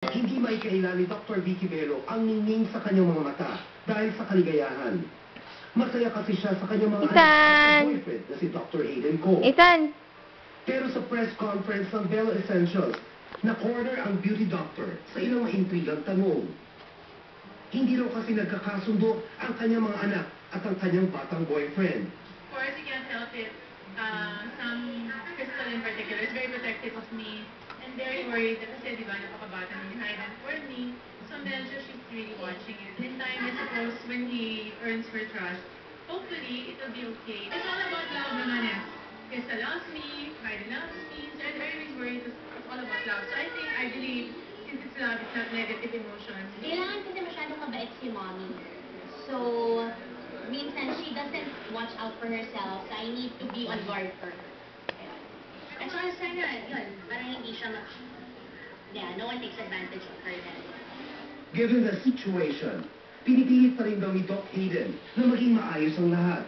Hindi maikaila ni Dr. Vicky Velo ang ningning sa kanyang mga mata dahil sa kaligayahan. Masaya kasi siya sa kanyang mga Ethan! anak at boyfriend na si Dr. Hayden Cole. Ethan, Pero sa press conference ng Bell Essentials, na-corner ang beauty doctor sa ilang maintrigang tanong. Hindi raw kasi nagkakasundo ang kanyang mga anak at ang kanyang batang boyfriend. Of course, you can't help it. Uh, some crystal in particular is very protective of me and very worried na kasi di ba napakabata ni Hayden for me. So medyo she's really watching it. In time, I suppose, when he earns her trust, hopefully, it'll be okay. It's all about love naman eh. Krista loves me, Hayden loves me, so I'm always worried it's, it's all about love. So I think, I believe, since it's love, it's not negative emotions. Kailangan kasi masyadong mabait si mommy. So, minsan she doesn't watch out for herself. So, I need to be on guard for her. Ayun. At saka sana, yun, para hindi siya ma... Yeah, no one takes advantage of her then. Given the situation, pinipilit pa rin daw ni Doc Hayden na maging maayos ang lahat.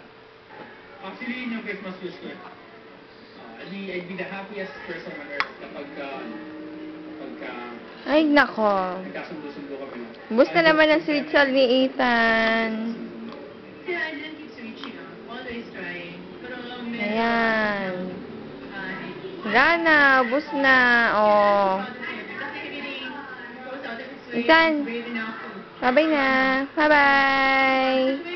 Actually, yun yung Christmas wish ko. Uh, I'd, be, the happiest person on earth kapag, uh, kapag uh, ay nako. nagkasundo-sundo kami. Bus na naman ang sweet soul ni Ethan. Wala na, bus na. Oh. Ethan. Bye-bye na. Bye-bye.